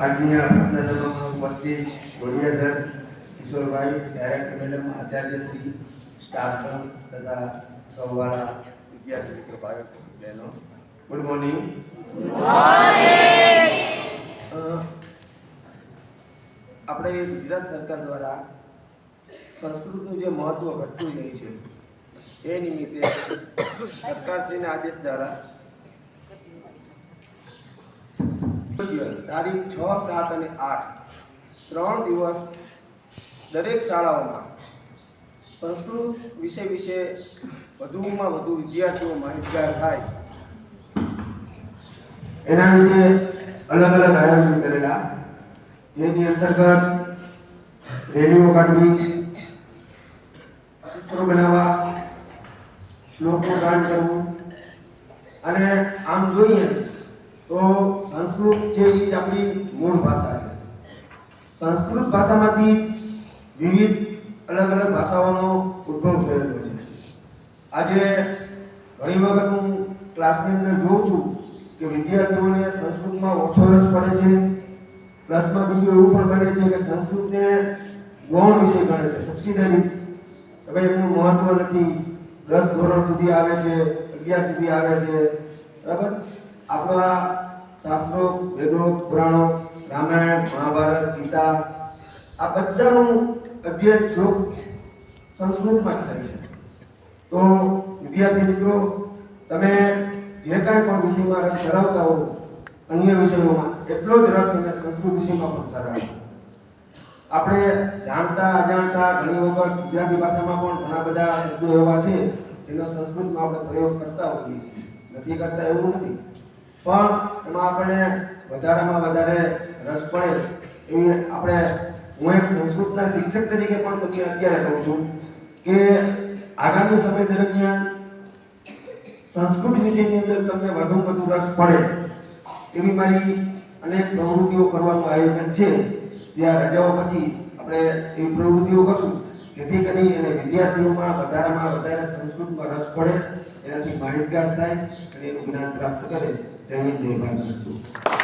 આજની આ પ્રાર્થના સભામાં ઉપસ્થિત Ghodiya sir Kishorbhai director madam Acharya Shri staff તથા સૌવાળા વિદ્યાર્થી મિત્રો ભાઈઓ બહેનો ગુડ મોર્નિંગ આપણે ગુજરાત સરકાર દ્વારા સંસ્કૃતનું જે મહત્વ ઘટતું જાય છે એ નિમિત્તે સરકારશ્રીના આદેશ દ્વારા તારીખ છ, સાત અને આઠ. ત્રણ દિવસ દરેક શાળાઓમાં સંસ્કૃત વિષય વિશે વધુમાં વધુ વિદ્યાર્થીઓ માહિતગાર થાય. એના વિશે અલગ અલગ આયોજન કરેલા. જેની અંતર્ગત રેલીઓ કાઢવી, ચિત્રો બનાવવા, શ્લોકો ગાન કરવું અને આમ જોઈએ તો સંસ્કૃત છે એ આપણી મૂળ ભાષા છે. સંસ્કૃત ભાષામાંથી વિવિધ અલગ અલગ ભાષાઓનો ઉદ્ભવ થયેલો છે. આજે ઘણી વખત હું ક્લાસની અંદર જોઉં છું કે વિદ્યાર્થીઓને સંસ્કૃતમાં ઓછો રસ પડે છે. પ્લસમાં બીજું એવું પણ બને છે કે સંસ્કૃતને ગૌણ વિષય ગણે છે સબસિડરી ભાઈ એમનું મહત્વ નથી. દસ ધોરણ સુધી આવે છે, અગિયાર સુધી આવે છે. બરાબર? આપણા શાસ્ત્રો, વેદો, પુરાણો, રામાયણ, મહાભારત, ગીતા, આ બધાનું અધ્યયન શ્લોક સંસ્કૃતમાં થાય છે. તો વિદ્યાર્થી મિત્રો, તમે જે કાંઈ પણ વિષયમાં રસ ધરાવતા હો, અન્ય વિષયોમાં, એટલો જ રસ તમે સંસ્કૃત વિષયમાં પણ ધરાવો. આપણે જાણતા, અજાણતા ઘણી વખત ગુજરાતી ભાષામાં પણ ઘણા બધા શબ્દો એવા છે, જેનો સંસ્કૃતમાં આપણે પ્રયોગ કરતા હોઈએ છીએ. નથી કરતા એવું નથી. પણ એમાં આપણને વધારેમાં વધારે રસ પડે એ આપણે હું એક સંસ્કૃતના શિક્ષક તરીકે પણ તમને અત્યારે કહું છું કે આગામી સમય દરમિયાન સંસ્કૃત વિષયની અંદર તમને વધુ વધુ રસ પડે એવી મારી અનેક પ્રવૃત્તિઓ કરવાનું આયોજન છે, જે રજાઓ પછી આપણે એવી પ્રવૃત્તિઓ કરશું. જેથી કરી અને વિદ્યાર્થીઓમાં વધારેમાં વધારે સંસ્કૃતમાં રસ પડે, એનાથી માહિતગાર થાય અને એનું જ્ઞાન પ્રાપ્ત કરે. જય હિન્દ જય ભારત